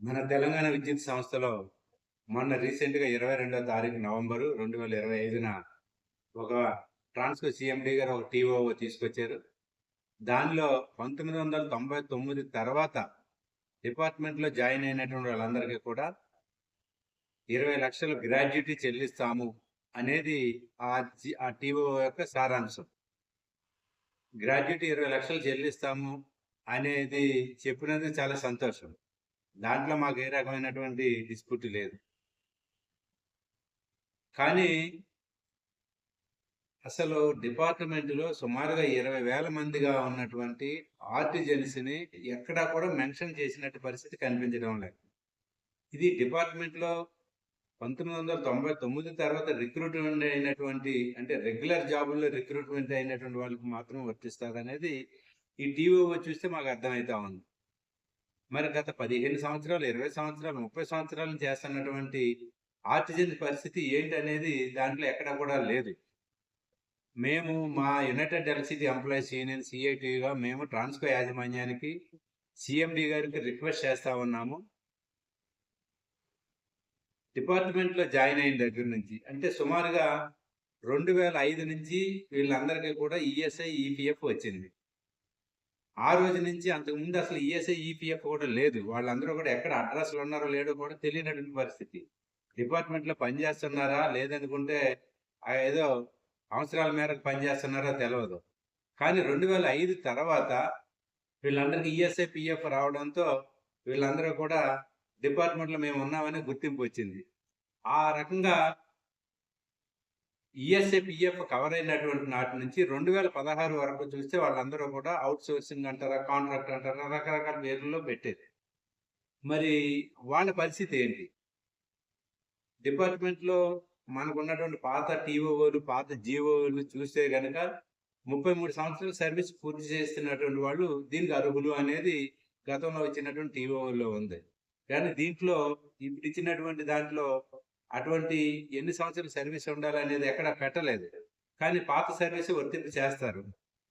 మన తెలంగాణ విద్యుత్ సంస్థలో మొన్న రీసెంట్గా ఇరవై రెండో తారీఖు నవంబరు రెండు వేల ఇరవై ఐదున ఒక ట్రాన్స్కో సిఎండి గారు ఒక టీఓ తీసుకొచ్చారు. దానిలో పంతొమ్మిది వందల తొంభై తొమ్మిది తర్వాత డిపార్ట్మెంట్లో జాయిన్ అయినటువంటి వాళ్ళందరికీ కూడా ఇరవై లక్షలు గ్రాడ్యుటీ చెల్లిస్తాము అనేది ఆ ఆ టీఓ యొక్క సారాంశం. గ్రాడ్యుటీ ఇరవై లక్షలు చెల్లిస్తాము అనేది చెప్పినందుకు చాలా సంతోషం. దాంట్లో మాకు ఏ రకమైనటువంటి డిస్ప్యూట్ లేదు. కానీ అసలు డిపార్ట్మెంట్లో సుమారుగా ఇరవై వేల మందిగా ఉన్నటువంటి ఆర్టిజన్స్ని ఎక్కడా కూడా మెన్షన్ చేసినట్టు పరిస్థితి కనిపించడం లేదు. ఇది డిపార్ట్మెంట్లో పంతొమ్మిది వందల తొంభై తొమ్మిది తర్వాత రిక్రూట్మెంట్ అయినటువంటి అంటే రెగ్యులర్ జాబుల్లో రిక్రూట్మెంట్ అయినటువంటి వాళ్ళకి మాత్రం వర్తిస్తుంది అనేది ఈ టీవీ చూస్తే మాకు అర్థమవుతా ఉంది. మరి గత పదిహేను సంవత్సరాలు ఇరవై సంవత్సరాలు ముప్పై సంవత్సరాలు చేస్తున్నటువంటి ఆర్టిజన్ పరిస్థితి ఏంటి అనేది దాంట్లో ఎక్కడ కూడా లేదు. మేము మా యునైటెడ్ ఎలక్ట్రిసిటీ ఎంప్లాయీస్ యూనియన్ సిఐటిగా మేము ట్రాన్స్కో యాజమాన్యానికి సిఎండి గారికి రిక్వెస్ట్ చేస్తా ఉన్నాము. డిపార్ట్మెంట్లో జాయిన్ అయిన దగ్గర నుంచి అంటే సుమారుగా రెండు వేల ఐదు నుంచి వీళ్ళందరికీ కూడా ఈఎస్ఐ ఈపీఎఫ్ వచ్చింది. ఆ రోజు నుంచి అంతకుముందు అసలు ఈఎస్ఐ ఈపీఎఫ్ కూడా లేదు. వాళ్ళందరూ కూడా ఎక్కడ అడ్రస్లు ఉన్నారో లేడో కూడా తెలియనటువంటి పరిస్థితి. డిపార్ట్మెంట్లో పనిచేస్తున్నారా? లేదనుకుంటే ఆ ఏదో అవసరాల మేరకు పనిచేస్తున్నారా తెలియదు కానీ రెండు వేల ఐదు తర్వాత వీళ్ళందరికీ ఈఎస్ఐ పిఎఫ్ రావడంతో వీళ్ళందరూ కూడా డిపార్ట్మెంట్లో మేము ఉన్నామని గుర్తింపు వచ్చింది. ఆ రకంగా ఈఎస్ఐ పిఎఫ్ కవర్ అయినటువంటి నాటి నుంచి రెండు వేల పదహారు వరకు చూస్తే వాళ్ళందరూ కూడా అవుట్ సోర్సింగ్ అంటారా కాంట్రాక్ట్ అంటారా రకరకాల పేర్లలో పెట్టేది. మరి వాళ్ళ పరిస్థితి ఏంటి? డిపార్ట్మెంట్లో మనకు ఉన్నటువంటి పాత టీఓలు పాత జీఓలు చూస్తే గనక ముప్పై మూడు సంవత్సరాల సర్వీస్ పూర్తి చేస్తున్నటువంటి వాళ్ళు దీనికి అర్హులు అనేది గతంలో వచ్చినటువంటి టీఓలో ఉంది. కానీ దీంట్లో ఇప్పుడు ఇచ్చినటువంటి దాంట్లో అటువంటి ఎన్ని సంవత్సరాలు సర్వీస్ ఉండాలనేది ఎక్కడ పెట్టలేదు. కానీ పాత సర్వీస్ వర్తింపు చేస్తారు.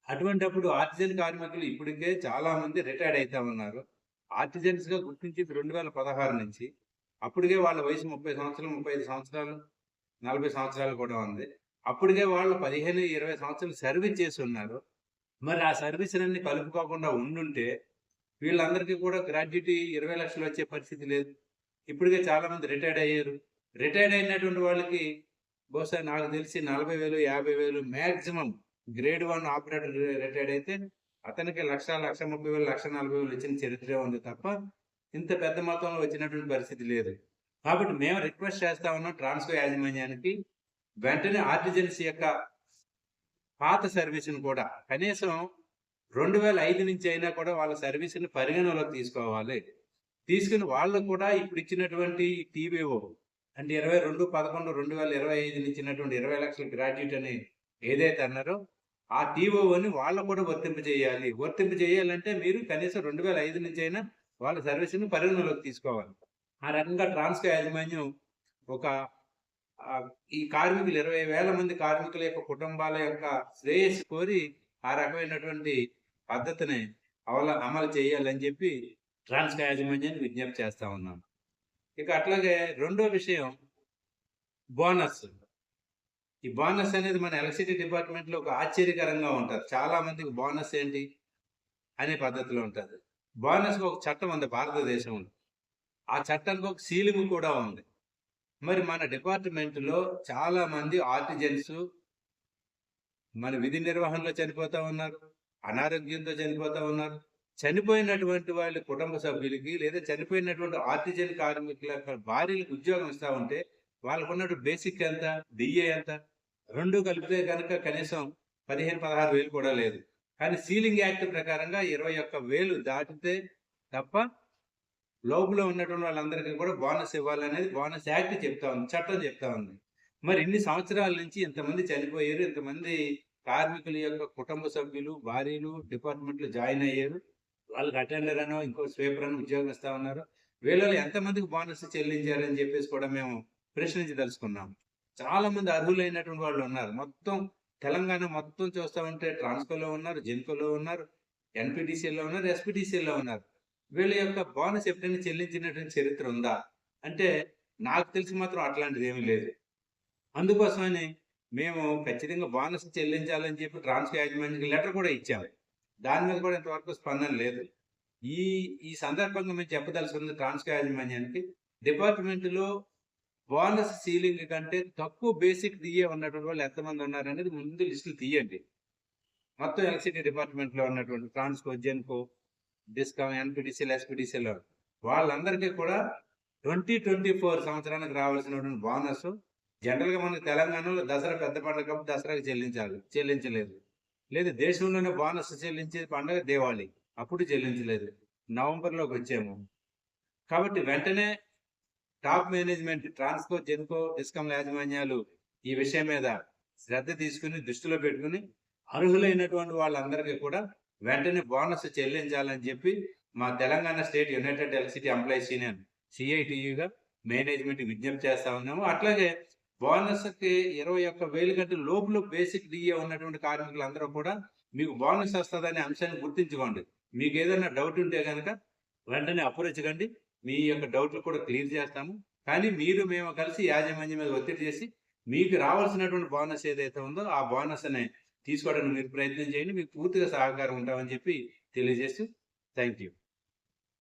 అటువంటప్పుడు ఆర్టిజన్ కార్మికులు ఇప్పటికే చాలా మంది రిటైర్డ్ అవుతా ఉన్నారు. ఆర్టిజన్స్గా గుర్తించింది రెండు వేల పదహారు నుంచి. అప్పటికే వాళ్ళ వయసు ముప్పై సంవత్సరాలు ముప్పై ఐదు సంవత్సరాలు నలభై సంవత్సరాలు కూడా ఉంది. అప్పటికే వాళ్ళు పదిహేను ఇరవై సంవత్సరాలు సర్వీస్ చేసి ఉన్నారు. మరి ఆ సర్వీస్ కలుపుకోకుండా ఉండుంటే వీళ్ళందరికీ కూడా గ్రాడ్యుటీ ఇరవై లక్షలు వచ్చే పరిస్థితి లేదు. ఇప్పటికే చాలా మంది రిటైర్డ్ అయ్యారు. రిటైర్డ్ అయినటువంటి వాళ్ళకి బహుశా నాకు తెలిసి నలభై వేలు యాభై వేలు maximum grade one operator retired అయితే అతనికి లక్ష లక్ష ముప్పై వేలు లక్ష నలభై వేలు ఇచ్చిన చరిత్ర ఉంది తప్ప ఇంత పెద్ద మొత్తంలో వచ్చినటువంటి పరిస్థితి లేదు. కాబట్టి మేము రిక్వెస్ట్ చేస్తా ఉన్నాం ట్రాన్స్కో యాజమాన్యానికి వెంటనే ఆర్టిజెన్స్ యొక్క పాత సర్వీస్ని కూడా కనీసం రెండు వేల ఐదు నుంచి అయినా కూడా వాళ్ళ సర్వీస్ని పరిగణలోకి తీసుకోవాలి. తీసుకుని వాళ్ళు కూడా ఇప్పుడు ఇచ్చినటువంటి టీవీఓ అంటే ఇరవై రెండు పదకొండు రెండు వేల ఇరవై ఐదు ఇచ్చినటువంటి ఇరవై లక్షల గ్రాడ్యుయేట్ అని ఏదైతే అన్నారో ఆ టీఓని వాళ్ళకు కూడా వర్తింపు చేయాలి. వర్తింపు చేయాలంటే మీరు కనీసం రెండు వేల ఐదు నుంచి అయినా వాళ్ళ సర్వీస్ని పరిగణలోకి తీసుకోవాలి. ఆ రకంగా ట్రాన్స్కో యాజమాన్యం ఒక ఈ కార్మికులు ఇరవై వేల మంది కార్మికుల యొక్క కుటుంబాల యొక్క శ్రేయస్సు కోరి ఆ రకమైనటువంటి పద్ధతిని అవల అమలు చేయాలని చెప్పి ట్రాన్స్కో యాజమాన్యాన్ని విజ్ఞప్తి చేస్తా ఉన్నాను ఇక అట్లాగే రెండో విషయం బోనస్. ఈ బోనస్ అనేది మన ఎలక్ట్రిసిటీ డిపార్ట్మెంట్లో ఒక ఆశ్చర్యకరంగా ఉంటుంది. చాలా మందికి బోనస్ ఏంటి అనే పద్ధతిలో ఉంటుంది. బోనస్కి ఒక చట్టం ఉంది భారతదేశంలో. ఆ చట్టానికి ఒక సీలింగ్ కూడా ఉంది. మరి మన డిపార్ట్మెంట్లో చాలా మంది ఆర్టిజన్స్ మన విధి నిర్వహణలో చనిపోతూ ఉన్నారు అనారోగ్యంతో చనిపోతూ ఉన్నారు చనిపోయినటువంటి వాళ్ళ కుటుంబ సభ్యులకి లేదా చనిపోయినటువంటి ఆర్టిజన్ కార్మికుల భార్యలకు ఉద్యోగం ఇస్తా ఉంటే వాళ్ళకు బేసిక్ ఎంత డిఏ ఎంత? రెండు కలిపితే కనుక కనీసం పదిహేను పదహారు వేలు కూడా లేదు. కానీ సీలింగ్ యాక్ట్ ప్రకారంగా ఇరవై ఒక్క వేలు దాటితే తప్ప లోపల ఉన్నటువంటి వాళ్ళందరికీ కూడా బోనస్ ఇవ్వాలనేది బోనస్ యాక్ట్ చెప్తా ఉంది చట్టం చెప్తా ఉంది. మరి ఇన్ని సంవత్సరాల నుంచి ఇంతమంది చనిపోయారు ఇంతమంది కార్మికుల యొక్క కుటుంబ సభ్యులు భార్యలు డిపార్ట్మెంట్లు జాయిన్ అయ్యారు. వాళ్ళకి అటెండర్ అనో ఇంకో స్వీపర్ అని ఉద్యోగం ఇస్తా ఉన్నారు. వీళ్ళలో ఎంతమందికి బోనస్ చెల్లించారని చెప్పేసి కూడా మేము ప్రశ్నించి తెలుసుకున్నాం చాలా మంది అర్హులైనటువంటి వాళ్ళు ఉన్నారు. మొత్తం తెలంగాణ మొత్తం చూస్తామంటే ట్రాన్స్కోలో ఉన్నారు జెన్కోలో ఉన్నారు ఎన్పిటిసిఎల్లో ఉన్నారు ఎస్పిటిసిఎల్లో ఉన్నారు. వీళ్ళ యొక్క బోనస్ ఎప్పుడైనా చెల్లించినటువంటి చరిత్ర ఉందా? అంటే నాకు తెలిసి మాత్రం అట్లాంటిది ఏమీ లేదు. అందుకోసమని మేము ఖచ్చితంగా బోనస్ చెల్లించాలని చెప్పి ట్రాన్స్కో యాజమాన్యానికి లెటర్ కూడా ఇచ్చాము. దాని మీద కూడా ఇంతవరకు స్పందన లేదు. ఈ ఈ సందర్భంగా మేము చెప్పదలుచుకుంది ట్రాన్స్కో యాజమాన్యానికి డిపార్ట్మెంట్లో బోనస్ సీలింగ్ కంటే తక్కువ బేసిక్ డిఏ ఉన్నటువంటి వాళ్ళు ఎంతమంది ఉన్నారు అనేది ముందు లిస్టులు తీయండి. మొత్తం ఎలక్ట్రిసిటీ డిపార్ట్మెంట్లో ఉన్నటువంటి ట్రాన్స్కో జెన్కో డిస్కామ్ ఎన్పిడిసిఎల్ ఎస్పిడిసిఎల్ వాళ్ళందరికీ కూడా ట్వంటీ ట్వంటీ ఫోర్ సంవత్సరానికి రావాల్సినటువంటి బోనస్ జనరల్గా మనకి తెలంగాణలో దసరా పెద్ద పండుగ కాబట్టి దసరాకి చెల్లించాలి చెల్లించలేదు. లేదు దేశంలోనే బోనస్ చెల్లించే పండుగ దీవాళి. అప్పుడు చెల్లించలేదు. నవంబర్లోకి వచ్చాము. కాబట్టి వెంటనే టాప్ మేనేజ్మెంట్ ట్రాన్స్కో జెన్కో డిస్కమ్ యాజమాన్యాలు ఈ విషయం మీద శ్రద్ధ తీసుకుని దృష్టిలో పెట్టుకుని అర్హులైనటువంటి వాళ్ళందరికీ కూడా వెంటనే బోనస్ చెల్లించాలని చెప్పి మా Telangana state united electricity employees union సిఐటియుగా management విజ్ఞప్తి చేస్తా ఉన్నాము. అట్లాగే బోనస్కి ఇరవై ఒక్క వేలు కంటే లోపల బేసిక్ డిఏ ఉన్నటువంటి కార్మికులందరూ కూడా మీకు బోనస్ వస్తుందనే అంశాన్ని గుర్తించుకోండి. మీకు ఏదైనా డౌట్ ఉంటే కనుక వెంటనే అప్రోచ్ కండి మీ యొక్క డౌట్లు కూడా క్లియర్ చేస్తాము. కానీ మీరు మేము కలిసి యాజమాన్యం మీద ఒత్తిడి చేసి మీకు రావాల్సినటువంటి బోనస్ ఏదైతే ఉందో ఆ బోనస్ అనే తీసుకోవడానికి మీరు ప్రయత్నం చేయండి. మీకు పూర్తిగా సహకారం ఉంటామని చెప్పి తెలియజేస్తూ థ్యాంక్ యూ